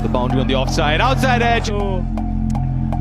The boundary on the offside, outside edge. So,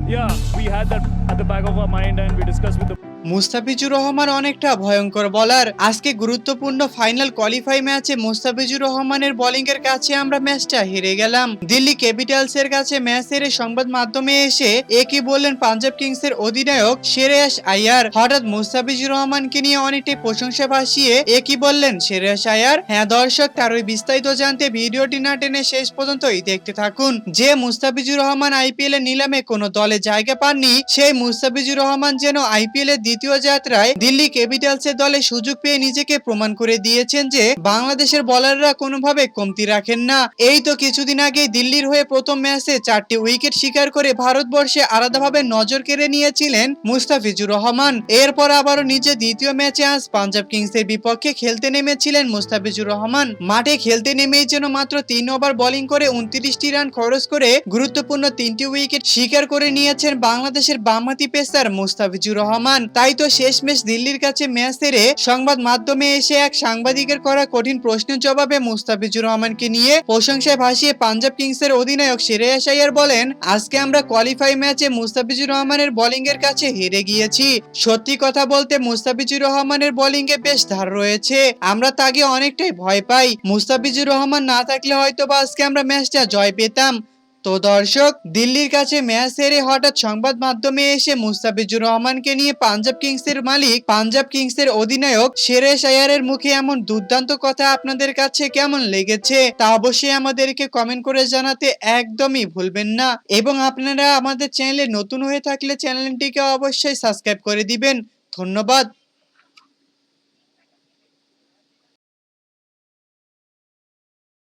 yeah, we had that at the back of our mind and we discussed with the Mustafizur Rahman অনেকটা ভয়ঙ্কর বলার আজকে গুরুত্বপূর্ণ final qualify ম্যাচে মুস্তাফিজুর রহমানের bowling এর কাছে আমরা ম্যাচটা হেরে গেলাম। দিল্লি ক্যাপিটালস এর কাছে ম্যাচ হেরে সংবাদ মাধ্যমে এসে একই বললেন পাঞ্জাব কিংস এর অধিনায়ক শেরেয়াস আয়ার। হঠাৎ মুস্তাফিজুর রহমানকে নিয়ে অনেকটাই প্রশংসা ভাসিয়ে একই বললেন শেরেয়াস আয়ার হ্যাঁ দর্শক, তার ওই বিস্তারিত জানতে ভিডিওটি না টেনে শেষ পর্যন্তই দেখতে থাকুন। যে মুস্তাফিজুর রহমান আইপিএল এর নিলামে কোনো দলে জায়গা পাননি, সেই মুস্তাফিজুর রহমান যেন আইপিএল এর দ্বিতীয় যাত্রায় দিল্লি ক্যাপিটালস এর দলে সুযোগ পেয়ে নিজেকে প্রমাণ করে দিয়েছেন যে বাংলাদেশের বলাররা কোনোভাবে কমতি রাখেন না। এই তো কিছুদিন আগে দিল্লির হয়ে প্রথম ম্যাচে চারটি উইকেট শিকার করে ভারতবর্ষে আলাদাভাবে নজর কেড়ে নিয়েছিলেন মুস্তাফিজুর রহমান। এরপর আবারও নিজে দ্বিতীয় ম্যাচে আজ পাঞ্জাব কিংসের বিপক্ষে খেলতে নেমেছিলেন মুস্তাফিজুর রহমান। মাঠে খেলতে নেমেই যেন মাত্র তিন ওভার বোলিং করে উনত্রিশটি রান খরচ করে গুরুত্বপূর্ণ তিনটি উইকেট শিকার করে নিয়েছেন বাংলাদেশের বামহাতি পেসার মুস্তাফিজুর রহমান। তাই তো শেষমেশ দিল্লির কাছে ম্যাচ হেরে সংবাদ মাধ্যমে এসে এক সাংবাদিকের করা কঠিন প্রশ্নের জবাবে মুস্তাফিজুর রহমানকে নিয়ে প্রশংসায় ভাসিয়ে পাঞ্জাব কিংসের অধিনায়ক শ্রেয়াস আইয়ার বলেন, আজকে আমরা কোয়ালিফাই ম্যাচে মুস্তাফিজুর রহমানের বোলিং এর কাছে হেরে গিয়েছি। সত্যি কথা বলতে মুস্তাফিজুর রহমানের বোলিং এ বেশ ধার রয়েছে। আমরা তাকে অনেকটাই ভয় পাই। মুস্তাফিজুর রহমান না থাকলে হয়তো বা আজকে আমরা ম্যাচটা জয় পেতাম। তো দর্শক, দিল্লির কাছে ম্যাচ হেরে হঠাৎ সংবাদ মাধ্যমে এসে মুস্তাফিজুর রহমানকে নিয়ে পাঞ্জাব কিংসের মালিক, পাঞ্জাব কিংসের অধিনায়ক শেরেশ আয়ারের মুখে এমন দুর্দান্ত কথা আপনাদের কাছে কেমন লেগেছে তা অবশ্যই আমাদেরকে কমেন্ট করে জানাতে একদমই ভুলবেন না। এবং আপনারা আমাদের চ্যানেলে নতুন হয়ে থাকলে চ্যানেলটিকে অবশ্যই সাবস্ক্রাইব করে দিবেন। ধন্যবাদ।